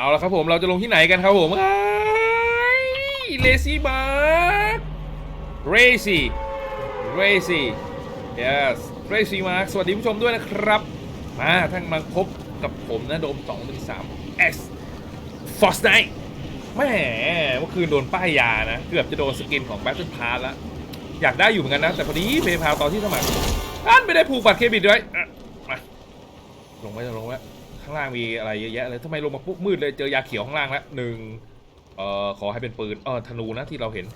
เอาละครับผมเราจะลงที่ไหนกันครับผมเลซี่มาร์คเรซี่เรซี่ yes เรซี่มาร์คสวัสดีผู้ชมด้วยนะครับมาท่านมาพบกับผมนะโดม213 S Force Night แหมเมื่อคืนโดนป้ายยานะ เกือบจะโดนสกินของ Battle Pass แล้ว อยากได้อยู่เหมือนกันนะ แต่พอดีเพย์พาตอนที่สมัครท่านไม่ได้ผูกบัตรเครดิตด้วยมาลงไว้จะลงไว้ ข้างล่างมีอะไรเยอะแยะเลยทำไมลงมาปุ๊บมืดเลยเจอยาเขียวข้างล่างแล้วหนึ่งเอ่อขอให้เป็นปืนเออธนูนะที่เราเห็น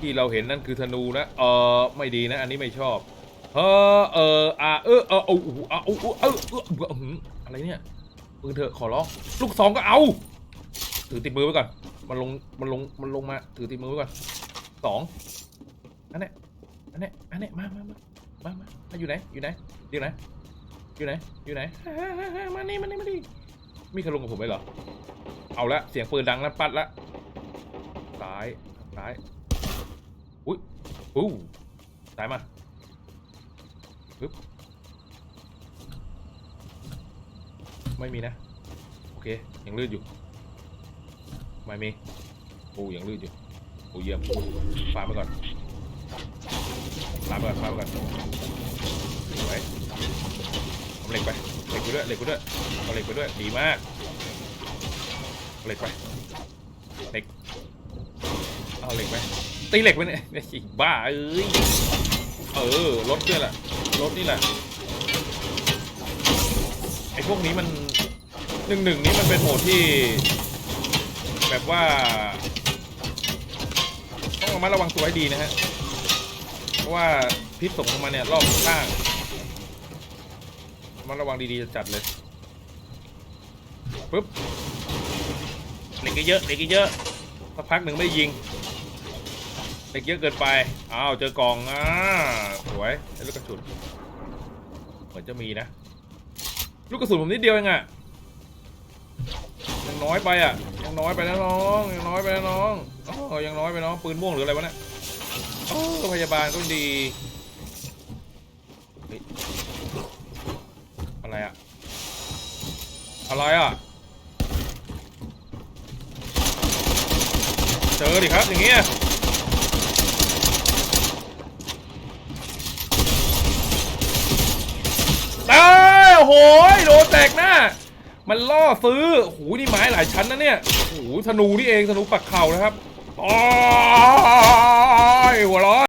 ที่เราเห็นนั่นคือธนูนะเออไม่ดีนะ อันนี้ไม่ชอบเออเอออะเออเออเอาเอเอเอเอเอออะไรเนี่ยปืนเถอะขอร้องลูกสองก็เอา ถือติดมือไว้ก่อนมันลงมันลงมันลงมาถือติดมือไว้ก่อนสองอันนี้อันนี้อันนี้มามามามามามาอยู่ไหนอยู่ไหนอยู่ไหน อยู่ไหน อยู่ไหนฮ่าฮ่าฮ่าฮ่ามานี่มานี่มานี่มีใครลงกับผมไหมเหรอ เอาละ เสียงปืนดังแล้วปัดละ ซ้าย ซ้าย อุ้ยอู้ซ้ายมาปึ๊บไม่มีนะ โอเค ยังลื่นอยู่ ไม่มีโอ้ยังลื่นอยู่โอ้เยี่ยมฟาไปก่อนฟาไปก่อนฟาไปก่อนไว้อาเหล็กไป เหล็ กไปด้วยเหล็กไปด้วยเอาเหล็กไปด้วยดีมากเหล็กไปเหล็กเอาเหล็กไปตีเหล็กไปเนี่ยเนี่ยอีกบ้าเอ้ยเออรถเนี่ยแหละรถนี่แหละไอ้พวกนี้มันหนึ่งหนึ่งนี้มันเป็นโหมดที่ แบบว่า ต้องระมัดระวังตัวให้ดีนะฮะเพราะว่าพิษส่งลงมาเนี่ยรอบข้าง มัดระวังดีๆจัดเลยปึ๊บเหล็กเยอะเหล็กเยอะสักพักหนึ่งไม่ยิงเหล็กเยอะเกินไปอ้าวเจอกล่องอ่าสวยได้ลูกกระสุนเหมือนจะมีนะ ลูกกระสุนผมนิดเดียวเองอะยังน้อยไปอะยังน้อยไปนะน้องยังน้อยไปนะน้องอ๋อยังน้อยไปน้องปืนม่วงหรืออะไรวะเนี่ยโอ้พยาบาลก็ดีเฮ้ยอะไรอะ อะไรอะ เจอดิครับอย่างเงี้ยเอ้ยโอ้โหโดนแตกหน้า มันล่อซื้อโอ้โหนี่ไม้หลายชั้นนะเนี่ยโอ้โหธนูนี่เองธนูปักเข่านะครับโอ้ยหัวร้อน